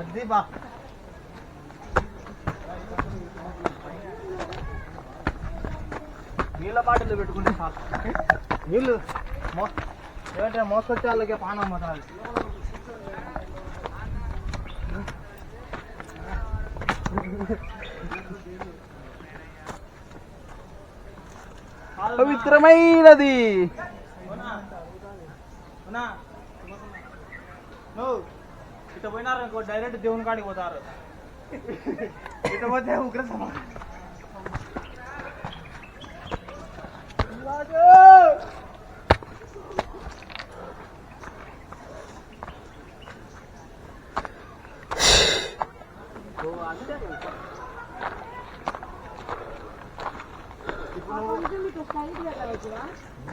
అది బా నీళ్ళ బాటిల్ పెట్టుకుంటే చాలు నీళ్ళు మో ఏంటంటే మోసుకొచ్చే వాళ్ళకే పానం మొదలు పవిత్రమైనది. నువ్వు ఇట పోయినారు డైరెక్ట్ దేవుని కాడికి పోతారు. ఇట పోతే ఉగ్ర సమానం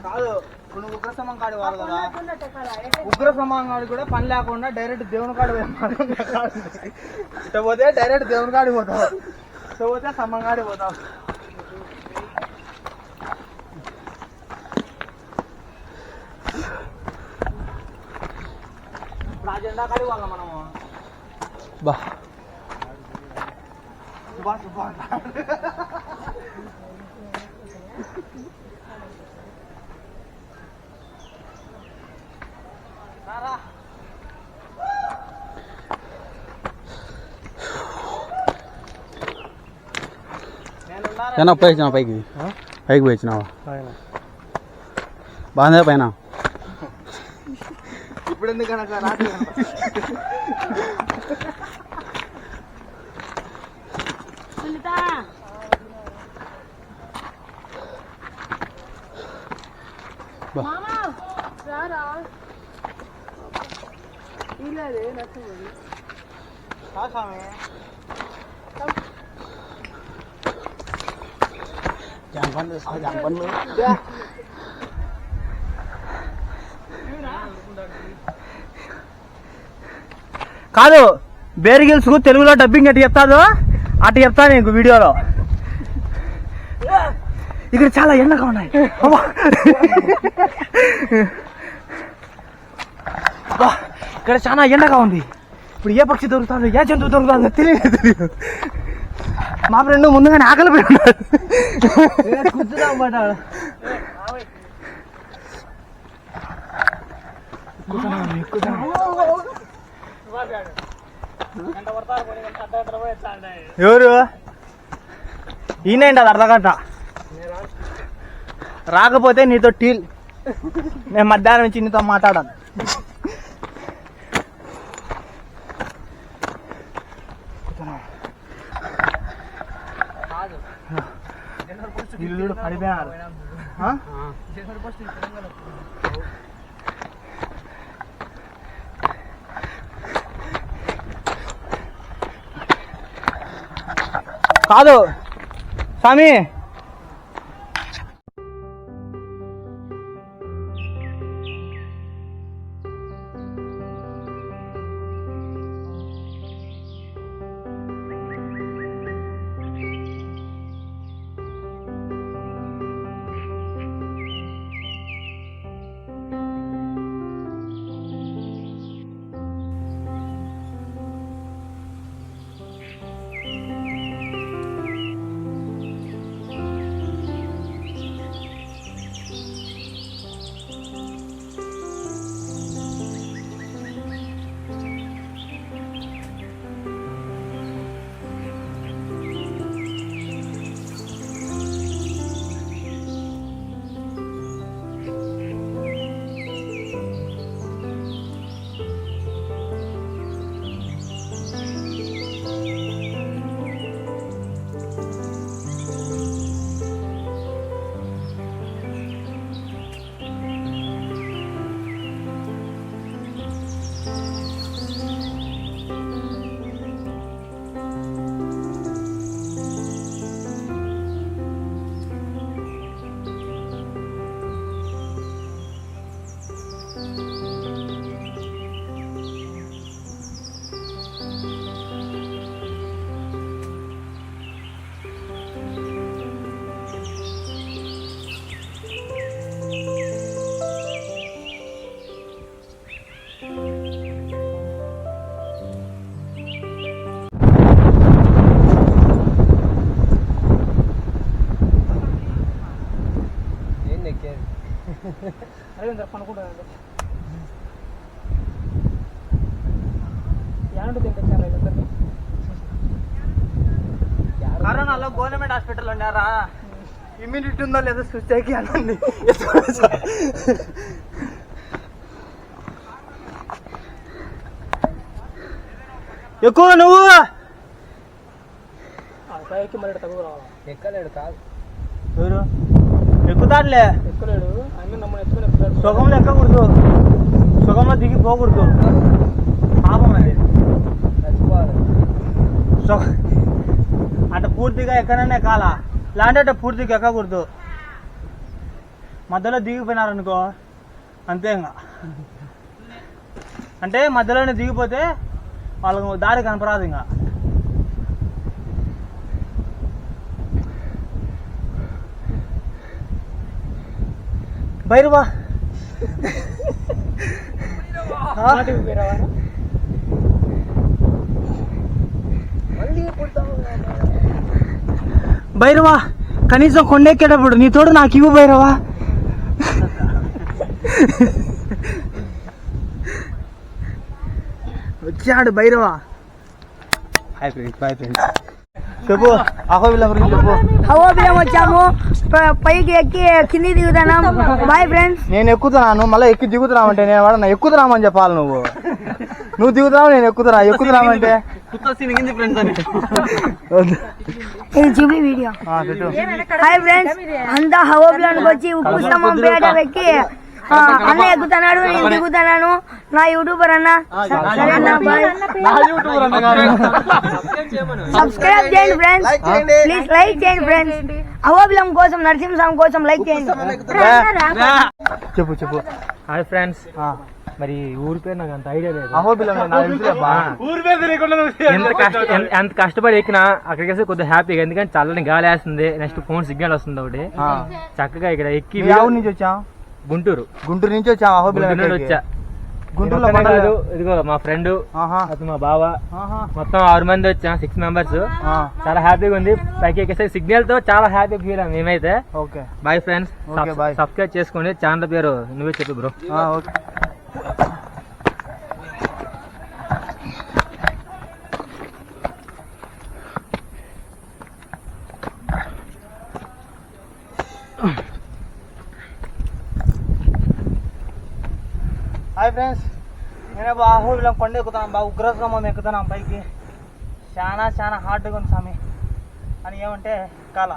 కాదు నువ్వు ఉగ్ర సమం కాడి వారు కదా. ఉగ్ర సమం కాడి పని లేకుండా డైరెక్ట్ దేవుని కాడి పోతే డైరెక్ట్ దేవుని కాడి పోతావు. ఇట పోతే సమం కాడి పోతావు. ఇప్పుడు ఆ జెండా కాడి వాళ్ళ మనము? బా. సుభా సుభా ఏనా పోయి వచ్చినావా పైకి పైకి పోయి వచ్చినావా బాగుందా పైన ఇప్పుడు ఎందుకన్నా జాంపన్లు కాదు బేరిగిల్స్కు తెలుగులో డబ్బింగ్ ఎటు చెప్తాదు అటు చెప్తా నీకు వీడియోలో. ఇక్కడ చాలా ఎండగా ఉన్నాయి. ఇక్కడ చాలా ఎండగా ఉంది. ఇప్పుడు ఏ పక్షి దొరుకుతుందో ఏ జంతువు దొరుకుతుందో తెలియదు తెలియదు మా ఫ్రెండ్ ముందుగానే ఆకలి పోయి ఉన్నాడు. ఎవరు? ఈయనండి అది అర్ధగంట. రాకపోతే నీతో టీల్ నేను మధ్యాహ్నం నుంచి నీతో మాట్లాడాను. పడిపోయారు కాదు స్వామి. అరవింద్ పనుకుంటానండి యానండి తింటాను ఇద్దరు కరోనాలో గవర్నమెంట్ హాస్పిటల్ ఉన్నారా ఇమ్యూనిటీ ఉందో లేదో చూసేకి అనండి ఎక్కువ నువ్వు. పైకి మరి తగ్గు ఎక్కలేడు కాదు. ఎవరు? ఎక్కుతాడులే సుఖంలో ఎక్కకూడదు సుఖంలో దిగి పోకూడదు. పాపం అది. సుఖ అంటే పూర్తిగా ఎక్కడనే కాల. లాంటి పూర్తిగా ఎక్కకూడదు. మధ్యలో దిగిపోయినారనుకో అంతే ఇంకా అంటే మధ్యలోనే దిగిపోతే వాళ్ళకు దారి కనపరాదు ఇంకా పోయిరావా? భైరవా. కనీసం కొండెక్కేటప్పుడు నీ తోడు నాకు ఇవ్వు భైరవా. వచ్చాడు Bhairava. Hi friends bye friends చెప్పు అహోబిల గురించి చెప్పు హవోబిలం వచ్చాము పైకి ఎక్కి కింది దిగుతున్నాం బాయ్ ఫ్రెండ్స్ నేను ఎక్కుతున్నాను మళ్ళీ ఎక్కి దిగుతున్నామంటే నేను వాడన్నా ఎక్కుతున్నామని చెప్పాలి నువ్వు. నువ్వు దిగుతున్నావు నేను ఎక్కుతున్నా ఎక్కుతున్నామంటే వద్దు. ఇది చూపి వీడియో పెట్టు. హాయ్ ఫ్రెండ్స్ అంతా హవోబిలానికి వచ్చి ఉప్పు స్తంభం పేట ఎక్కి ఆ, అన్న ఎక్కుతున్నాడు నేను దిగుతున్నాను నా యూట్యూబర్ అన్న. సబ్స్క్రైబ్ చేయండి ఫ్రెండ్స్ ప్లీజ్ లైక్ చేయండి. ఫ్రెండ్స్ అహోబిలం కోసం నరసింహస్వామి కోసం లైక్ చేయండి. చెప్పు చెప్పు. హాయ్ ఫ్రెండ్స్ మరి ఊరి పేరు నాకు అంత ఐడియా లేదు. ఎంత కష్ట ఎంత- ఎంత కష్టపడి ఎక్కినా అక్కడికి వస్తే కొద్దిగా హ్యాపీగా ఎందుకంటే చల్లని గాలి వేస్తుంది నెక్స్ట్ ఫోన్ సిగ్నల్ వస్తుంది ఒకటి. చక్కగా ఇక్కడ ఎక్కి నుంచి వచ్చావు గుంటూరు. గుంటూరు నుంచి వచ్చావు అహోబిలం గుంటూరు నుండి వచ్చా. గుంటూరులో నేను ఒక్కనే పండగ కాదు, ఇదిగో మా ఫ్రెండ్ ఆహా. అతను మా బావ. ఆహా. మొత్తం ఆరు మంది వచ్చాం సిక్స్ మెంబర్స్ ఆ, చాలా హ్యాపీగా ఉంది. పైకి ఎక్కేస్తే సిగ్నల్తో చాలా హ్యాపీ ఫీల్ అయ్యాం మేమైతే. Okay. Bye friends Okay, bye. Subscribe చేసుకోండి. ఛానల్ పేరు నువ్వే చెప్పు బ్రో ఆ, ఓకే. హాయ్ ఫ్రెండ్స్ నేనే బాహుబలం కొండ ఎక్కుతున్నాం బాగా ఉగ్రస్తంభం ఎక్కుతున్నాం పైకి చాలా చాలా హార్డ్గా ఉంది స్వామి. అని ఏమంటే కళ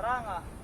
Maranga.